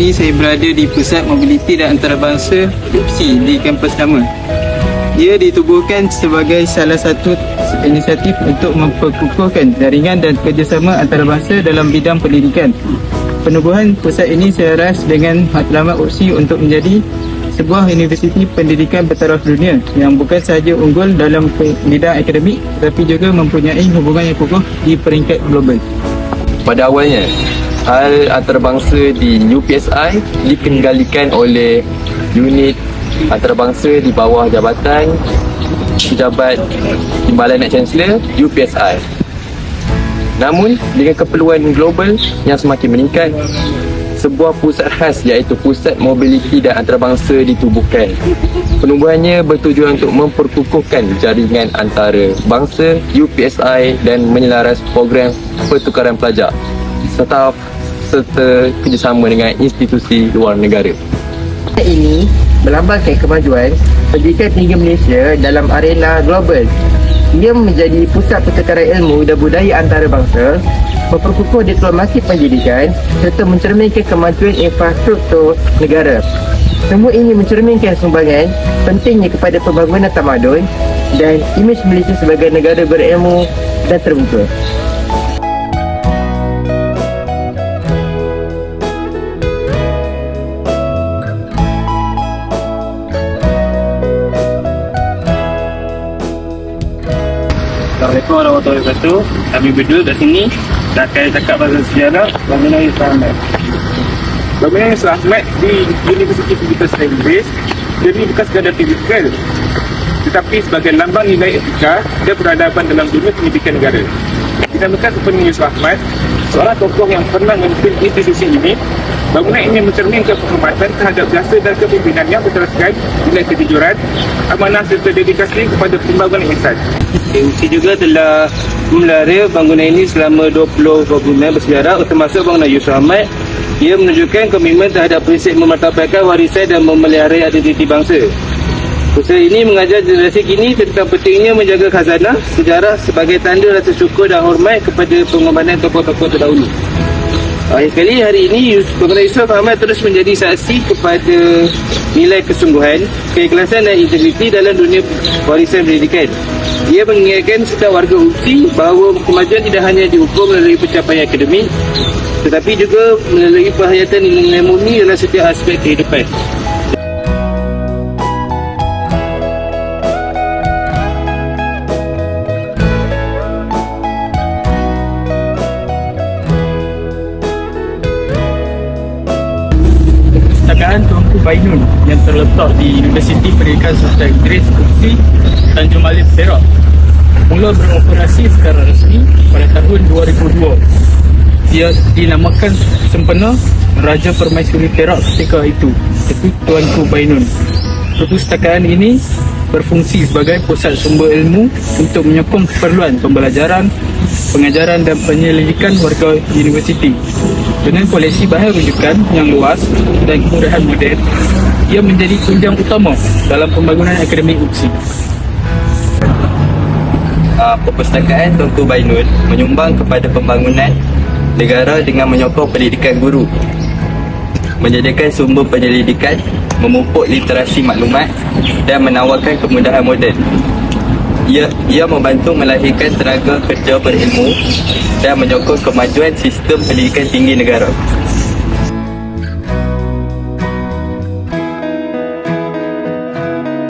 ini saya berada di Pusat Mobiliti dan Antarabangsa UPSI di kampus lama. Ia ditubuhkan sebagai salah satu inisiatif untuk memperkukuhkan jaringan dan kerjasama antarabangsa dalam bidang pendidikan. Penubuhan pusat ini selaras dengan matlamat UPSI untuk menjadi sebuah universiti pendidikan bertaraf dunia yang bukan sahaja unggul dalam bidang akademik tetapi juga mempunyai hubungan yang kukuh di peringkat global. Pada awalnya, hal antarabangsa di UPSI dikendalikan oleh unit antarabangsa di bawah jabatan Pejabat Timbalan Net Chancellor UPSI. Namun, dengan keperluan global yang semakin meningkat, sebuah pusat khas iaitu Pusat Mobiliti dan Antarabangsa ditubuhkan. Penubuhannya bertujuan untuk memperkukuhkan jaringan antara bangsa, UPSI dan menyelaras program pertukaran pelajar serta serta kerjasama dengan institusi luar negara. ini melambangkan kemajuan pendidikan tinggi Malaysia dalam arena global. Ia menjadi pusat pertukaran ilmu dan budaya antarabangsa, memperkukuh diplomasi pendidikan serta mencerminkan kemajuan infrastruktur negara. Semua ini mencerminkan sumbangan pentingnya kepada pembangunan tamadun dan imej Malaysia sebagai negara berilmu dan terbuka. Assalamualaikum warahmatullahi wabarakatuh. Kami berdua kat sini nak akan cakap pasal sejarah bangunan Ahmad. Bangunan Ahmad di Universiti Sains Inggeris dia ni bukan sekadar fizikal tetapi sebagai lambang nilai etika dan peradaban dalam dunia pendidikan negara. Dinamakan sepenuhnya Yusuf Ahmad, seorang tokoh yang pernah memimpin institusi ini Bangunan ini mencerminkan penghormatan terhadap jasa dan kepimpinan yang berteraskan nilai kejujuran, amanah serta dedikasi kepada pembangunan insan. UPSI juga telah memelihara bangunan ini selama 20 bangunan bersejarah termasuk bangunan Yusuf Ahmad. Ia menunjukkan komitmen terhadap prinsip memartabatkan warisan dan memelihara identiti bangsa. Usaha ini mengajar generasi kini tentang pentingnya menjaga khazanah sejarah sebagai tanda rasa syukur dan hormat kepada pengorbanan tokoh-tokoh terdahulu. Akhir sekali hari ini Bangunan Yusof Ahmad terus menjadi saksi kepada nilai kesungguhan, keikhlasan dan integriti dalam dunia warisan pendidikan. Ia mengingatkan setiap warga UPSI bahawa kemajuan tidak hanya diukur melalui pencapaian akademik tetapi juga melalui penghayatan nilai murni dalam setiap aspek kehidupan. Perpustakaan Tuanku Bainun yang terletak di Universiti Pendidikan Sultan Idris Kursi Tanjung Malib Perak mula beroperasi secara resmi pada tahun 2002. Ia dinamakan sempena Raja Permaisuri Perak ketika itu, iaitu Tuanku Bainun. Perpustakaan ini berfungsi sebagai pusat sumber ilmu untuk menyokong keperluan pembelajaran, pengajaran dan penyelidikan warga universiti. Dengan koleksi bahan rujukan yang luas dan kemudahan moden, ia menjadi tunjang utama dalam pembangunan akademik UPSI. uh, perpustakaan Tunku Bainun menyumbang kepada pembangunan negara dengan menyokong pendidikan guru menjadikan sumber penyelidikan memupuk literasi maklumat dan menawarkan kemudahan moden ia, ia membantu melahirkan tenaga kerja berilmu dan menyokong kemajuan sistem pendidikan tinggi negara